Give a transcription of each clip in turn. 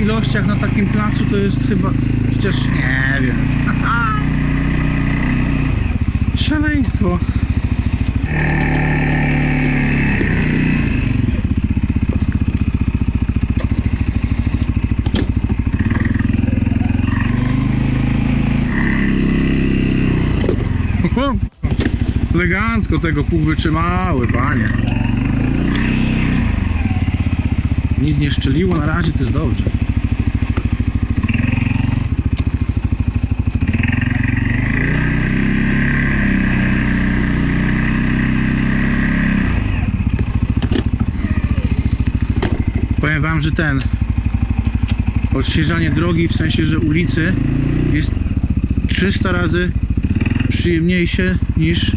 ilościach na takim placu to jest chyba, chociaż nie wiem. Szaleństwo. Elegancko tego pług wytrzymały, panie. Nic nie szczeliło, na razie to jest dobrze. Wam, że ten odświeżanie drogi, w sensie, że ulicy jest 300 razy przyjemniejsze niż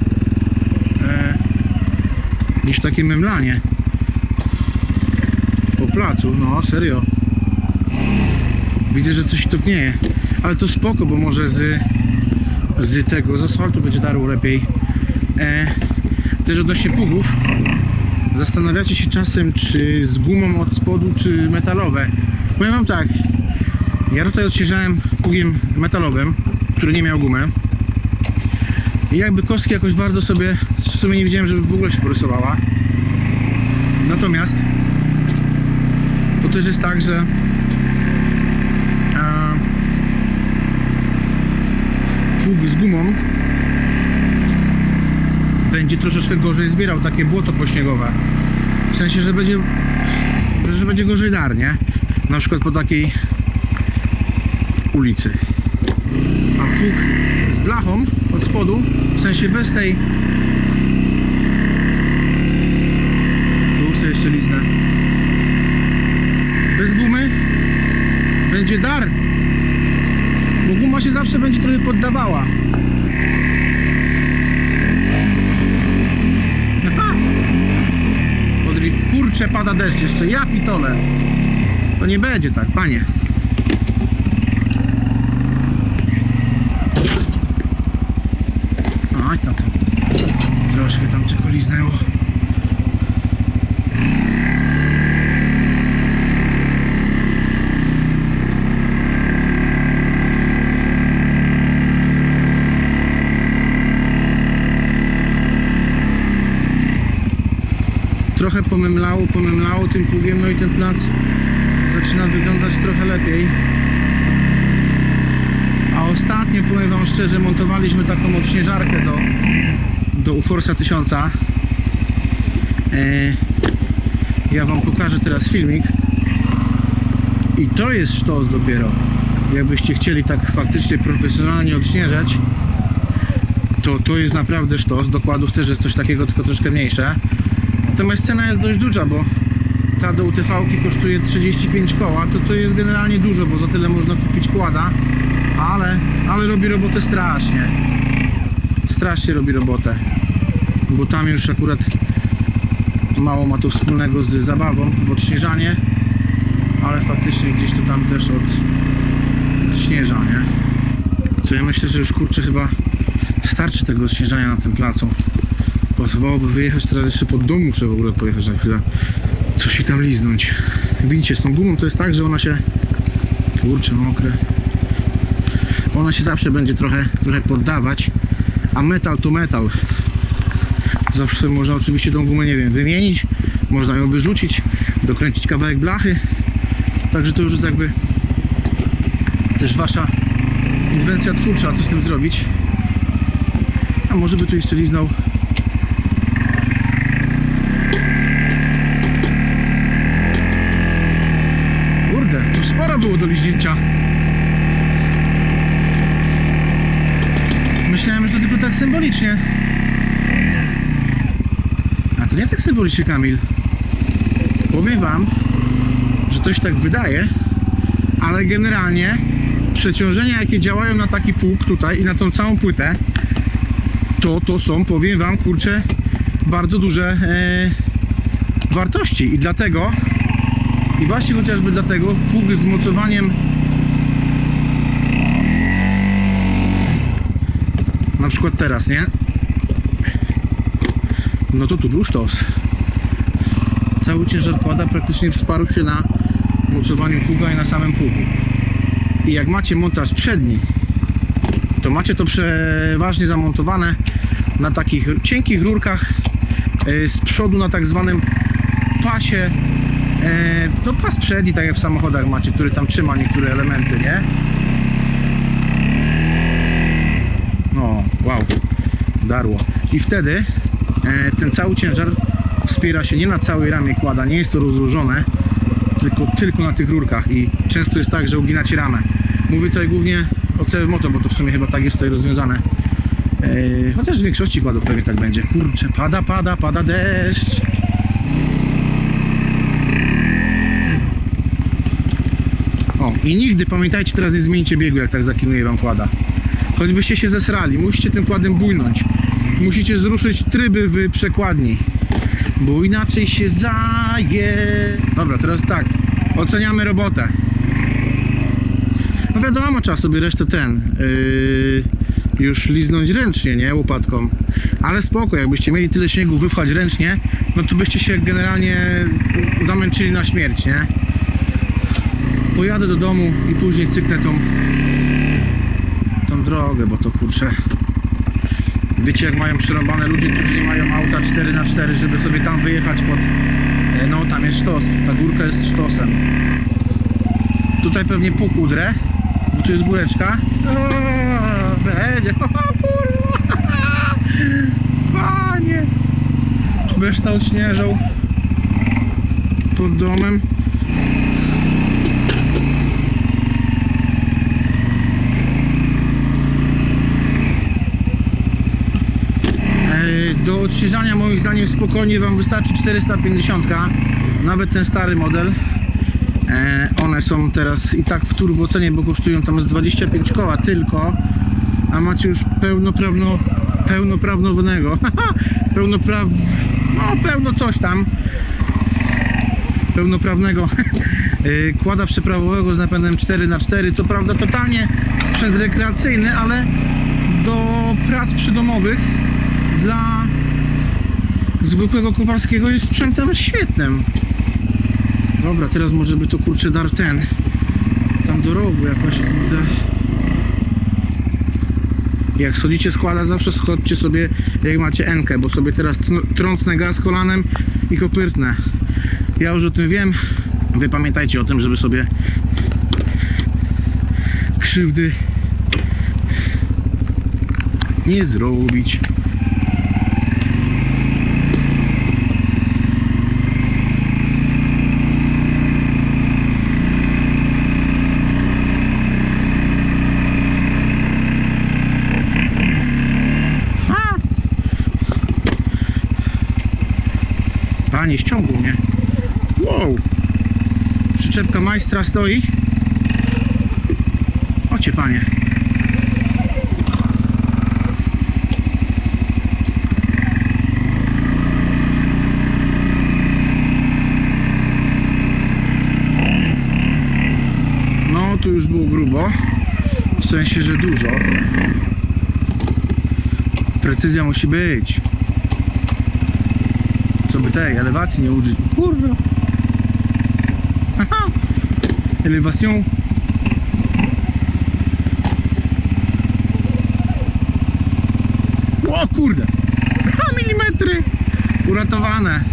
e, niż takie memlanie po placu, no serio. Widzę, że coś topnieje. Ale to spoko, bo może z z tego, z asfaltu będzie darło lepiej. E, też odnośnie pługów zastanawiacie się czasem, czy z gumą od spodu, czy metalowe powiem wam tak ja tutaj odświeżałem pługiem metalowym, który nie miał gumy i jakby kostki jakoś bardzo sobie w sumie nie widziałem, żeby w ogóle się porysowała. Natomiast to też jest tak, że pług z gumą będzie troszeczkę gorzej zbierał takie błoto pośniegowe. W sensie, że będzie że będzie gorzej dar, nie? Na przykład po takiej ulicy. A pług z blachą od spodu, w sensie bez tej tu jeszcze liznę bez gumy będzie dar bo guma się zawsze będzie trochę poddawała Pada deszcz jeszcze, ja pitole. To nie będzie tak, panie Oj, tam, tam. Troszkę tam tylko liznęło. Trochę pomymlało, pomymlało tym pługiem, no i ten plac zaczyna wyglądać trochę lepiej. A ostatnio, powiem Wam szczerze, montowaliśmy taką odśnieżarkę do, do Uforsa 1000. E, ja Wam pokażę teraz filmik. I to jest sztos dopiero. Jakbyście chcieli tak faktycznie profesjonalnie odśnieżać, to to jest naprawdę sztos. Dokładów też jest coś takiego, tylko troszkę mniejsze. Natomiast cena jest dość duża, bo ta do UTV kosztuje 35 koła, to to jest generalnie dużo, bo za tyle można kupić kłada ale, ale robi robotę strasznie. Strasznie robi robotę. Bo tam już akurat mało ma to wspólnego z zabawą w odśnieżanie, ale faktycznie gdzieś to tam też od, odśnieża, nie? Co ja myślę, że już kurczę chyba starczy tego odśnieżania na tym placu. Pasowałoby wyjechać teraz jeszcze pod dom, muszę w ogóle pojechać na chwilę. Coś i tam liznąć. Widzicie, z tą gumą to jest tak, że ona się kurczę mokre ona się zawsze będzie trochę, trochę poddawać, a metal to metal. Zawsze można oczywiście tą gumę, nie wiem, wymienić, można ją wyrzucić, dokręcić kawałek blachy, także to już jest jakby też wasza inwencja twórcza, co z tym zrobić. A może by tu jeszcze liznął Kurde, to sporo było do liźnięcia. Myślałem, że to tylko tak symbolicznie. A to nie tak symbolicznie, Kamil. Powiem wam, że to się tak wydaje, ale generalnie przeciążenia, jakie działają na taki pług tutaj i na tą całą płytę, to to są, powiem wam, kurczę, bardzo duże e, wartości. I dlatego, i właśnie chociażby dlatego, pług z mocowaniem na przykład teraz, nie? No to tu był sztos. cały ciężar kłada praktycznie wsparł się na mocowaniu pługa i na samym pługu. I jak macie montaż przedni, to macie to przeważnie zamontowane na takich cienkich rurkach e, z przodu na tak zwanym pasie no pas przedni, tak jak w samochodach macie, który tam trzyma niektóre elementy, nie? No, wow, darło. I wtedy e, ten cały ciężar wspiera się nie na całej ramie kłada, nie jest to rozłożone, tylko, tylko na tych rurkach i często jest tak, że uginacie ramę. Mówię tutaj głównie o CF Moto, bo to w sumie chyba tak jest tutaj rozwiązane. E, chociaż w większości kładów pewnie tak będzie. Kurczę, pada, pada, pada deszcz. O, i nigdy, pamiętajcie, teraz nie zmieńcie biegu, jak tak zaklinuje wam kłada. Choćbyście się zesrali, musicie tym kładem bujnąć. Musicie zruszyć tryby w przekładni, bo inaczej się zaje. Dobra, teraz tak, oceniamy robotę. No wiadomo, trzeba sobie resztę ten, yy, już liznąć ręcznie, nie, łopatką. Ale spoko, jakbyście mieli tyle śniegu wypchać ręcznie, no to byście się generalnie zamęczyli na śmierć, nie? Pojadę do domu i później cyknę tą tą drogę, bo to kurczę. Wiecie jak mają przerąbane ludzie, którzy nie mają auta 4x4, żeby sobie tam wyjechać pod. e, No tam jest sztos, ta górka jest sztosem. Tutaj pewnie puk udrę, bo tu jest góreczka. Będzie, o kurwa! Odśnieżał pod domem. E, Do odświeżania moim zdaniem spokojnie Wam wystarczy 450, nawet ten stary model. E, One są teraz i tak w turbocenie, bo kosztują tam z 25 koła tylko, a macie już pełnoprawno, pełnoprawnego, pełnopraw, no pełno coś tam, pełnoprawnego. E, kłada przeprawowego z napędem 4x4, co prawda totalnie sprzęt rekreacyjny, ale do prac przydomowych dla zwykłego Kowalskiego jest sprzętem świetnym. Dobra, teraz może by to kurczę dar ten. Tam do rowu jakoś kurde. Jak schodzicie składa, zawsze schodźcie sobie jak macie enkę, bo sobie teraz trącnę gaz kolanem i kopyrtnę. Ja już o tym wiem. Wy pamiętajcie o tym, żeby sobie krzywdy nie zrobić. Panie, ściągło mnie. Wow! Przyczepka majstra stoi. Ocie panie. No, tu już było grubo. W sensie, że dużo. Precyzja musi być. Tej elewacji nie użyć. Kurwa. Aha. Elewacją. O kurde. Ha, milimetry. Uratowane.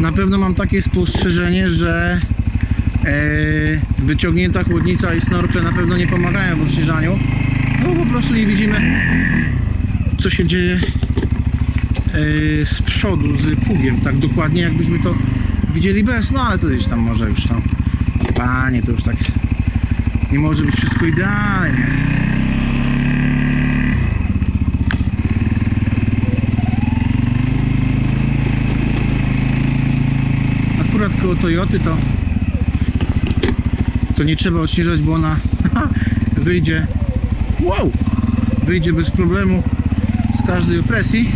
Na pewno mam takie spostrzeżenie, że e, wyciągnięta chłodnica i snorkle na pewno nie pomagają w odśnieżaniu. No po prostu nie widzimy co się dzieje e, z przodu, z pługiem, tak dokładnie jakbyśmy to widzieli bez, no ale to gdzieś tam może już tam, panie, to już tak nie może być wszystko idealnie. akurat koło Toyoty to to nie trzeba odśnieżać, bo ona wyjdzie wow, wyjdzie bez problemu z każdej opresji.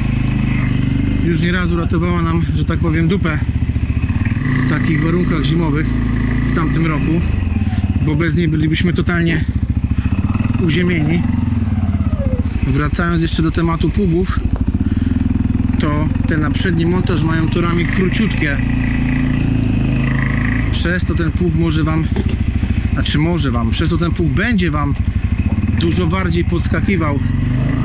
Już nieraz uratowała nam, że tak powiem, dupę w takich warunkach zimowych w tamtym roku, bo bez niej bylibyśmy totalnie uziemieni. Wracając jeszcze do tematu pługów, to te na przedni montaż mają torami króciutkie. Przez to ten pług może Wam, znaczy może Wam, przez to ten pług będzie Wam dużo bardziej podskakiwał,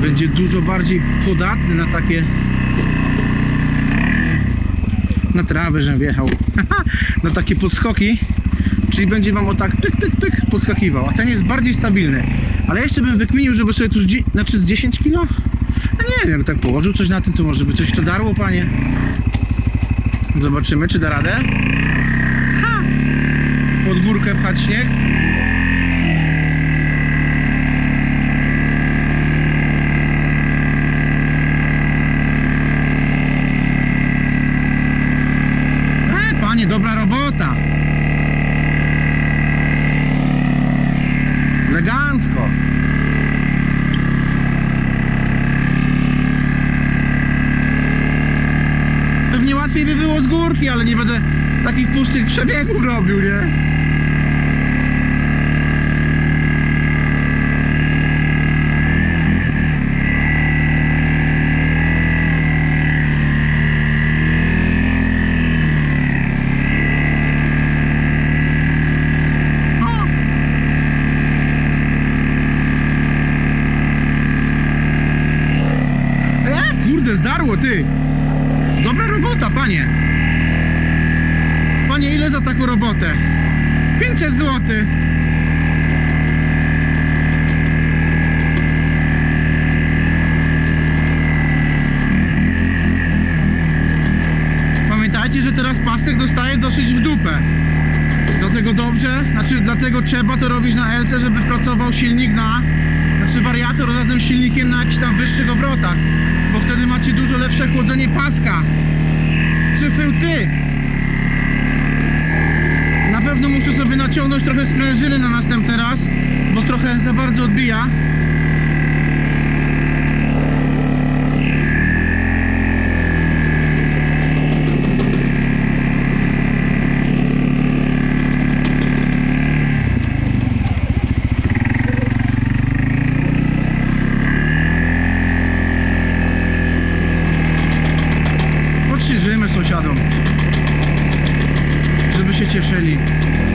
będzie dużo bardziej podatny na takie na trawę, że wjechał. Na takie podskoki czyli będzie wam o tak pyk, pyk, pyk podskakiwał, a ten jest bardziej stabilny. Ale jeszcze bym wykminił, żeby sobie tu znaczy z 10 kg nie wiem, tak położył coś na tym, to może by coś to darło, panie. Zobaczymy, czy da radę! Pod górkę pchać śnieg E, panie, dobra robota. Elegancko. Pewnie łatwiej by było z górki, ale nie będę takich pustych przebiegów robił, nie? Trzeba to robić na LC, żeby pracował silnik na, znaczy wariator razem z silnikiem na jakichś tam wyższych obrotach, bo wtedy macie dużo lepsze chłodzenie paska. Cyfył ty! Na pewno muszę sobie naciągnąć trochę sprężyny na następny raz, bo trochę za bardzo odbija. Podśnieżymy sąsiadom, żeby się cieszyli.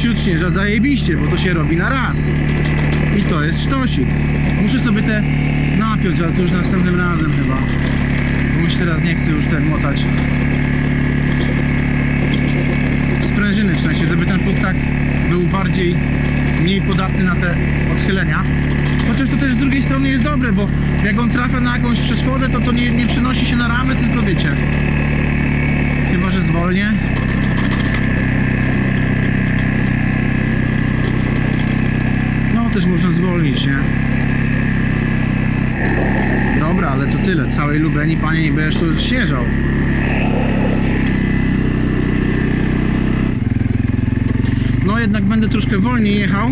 To się odśnieża zajebiście, bo to się robi na raz. I to jest sztosik. Muszę sobie te napiąć, ale to już następnym razem chyba. Bo się teraz nie chce już ten motać. Sprężyny w sensie, żeby ten tak był bardziej, mniej podatny na te odchylenia. Chociaż to też z drugiej strony jest dobre, bo jak on trafia na jakąś przeszkodę, to to nie, nie przynosi się na ramy, tylko wiecie. Chyba, że zwolnię. No też można zwolnić, nie? Dobra, ale to tyle. Całej Lubeni, panie, nie będziesz tu śnieżał. No jednak będę troszkę wolniej jechał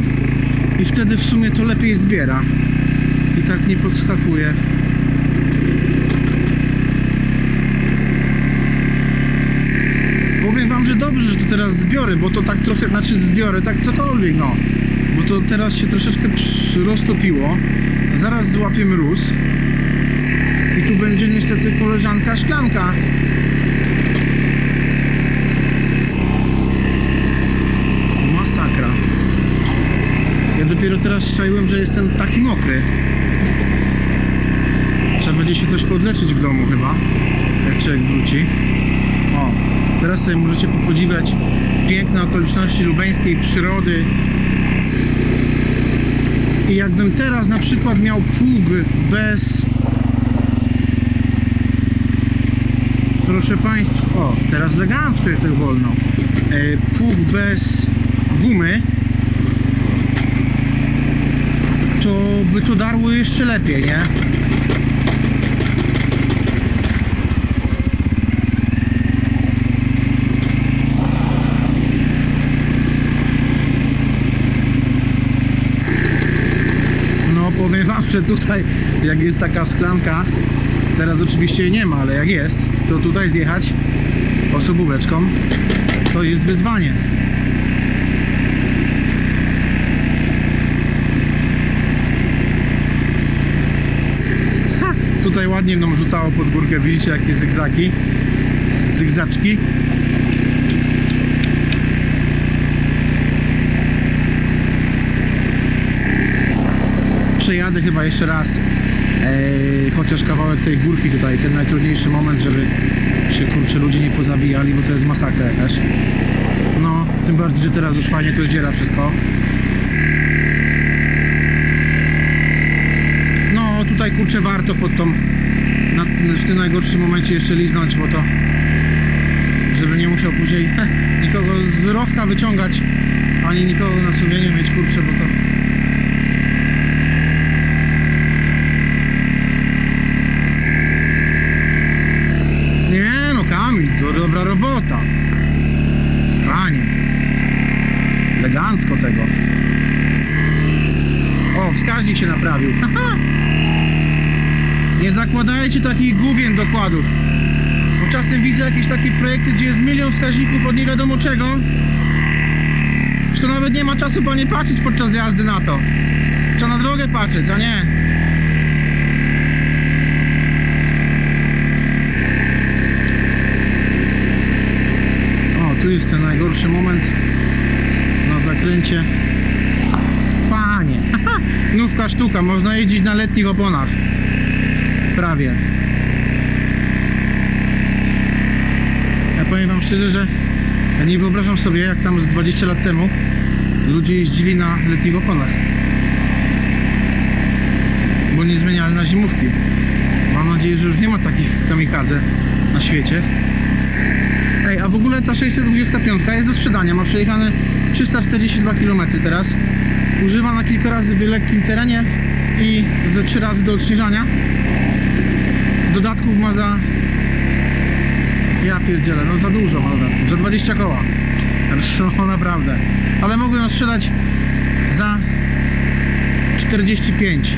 i wtedy w sumie to lepiej zbiera. I tak nie podskakuje. Powiem wam, że dobrze, że to teraz zbiorę, bo to tak trochę, znaczy zbiorę, tak cokolwiek, no. Bo to teraz się troszeczkę roztopiło. Zaraz złapię mróz. I tu koleżanka szklanka. Masakra. Ja dopiero teraz czaiłem, że jestem taki mokry. Trzeba będzie się coś podleczyć w domu chyba, jak człowiek wróci. O, teraz sobie możecie popodziwiać piękne okoliczności lubeńskiej przyrody. I jakbym teraz na przykład miał pług bez... Proszę Państwa, o, teraz elegancko jak tak wolno. E, pług bez gumy, to by to darło jeszcze lepiej, nie? No tutaj jak jest taka szklanka, teraz oczywiście jej nie ma, ale jak jest, to tutaj zjechać osobóweczką to jest wyzwanie. Ha, tutaj ładnie mną rzucało pod górkę, widzicie jakie zygzaki, zygzaczki. Chyba jeszcze raz e, chociaż kawałek tej górki tutaj, ten najtrudniejszy moment, żeby się kurczę ludzie nie pozabijali, bo to jest masakra jakaś. No, tym bardziej, że teraz już fajnie to zdziera wszystko. No, tutaj kurczę warto pod tą, na, w tym najgorszym momencie jeszcze liznąć, bo to żeby nie musiał później nikogo z rowka wyciągać, ani nikogo na sumieniu mieć kurczę, bo to To dobra robota. Panie. Elegancko tego. O, wskaźnik się naprawił. Nie zakładajcie takich główien dokładów. Bo czasem widzę jakieś takie projekty, gdzie jest milion wskaźników od nie wiadomo czego. To nawet nie ma czasu panie patrzeć podczas jazdy na to. Trzeba na drogę patrzeć, a nie. O, tu jest ten najgorszy moment na zakręcie. Panie, nówka sztuka, można jeździć na letnich oponach. Prawie. Ja powiem wam szczerze, że ja nie wyobrażam sobie, jak tam z 20 lat temu ludzie jeździli na letnich oponach. Bo nie zmieniali na zimówki. Mam nadzieję, że już nie ma takich kamikadze na świecie. A w ogóle ta 625 jest do sprzedania. Ma przejechane 342 km teraz. Używana kilka razy w lekkim terenie i ze 3 razy do odśnieżania. Dodatków ma za. Ja pierdzielę, no za dużo ma dodatków. Za 20 koła. No naprawdę. Ale mogłem ją sprzedać za 45.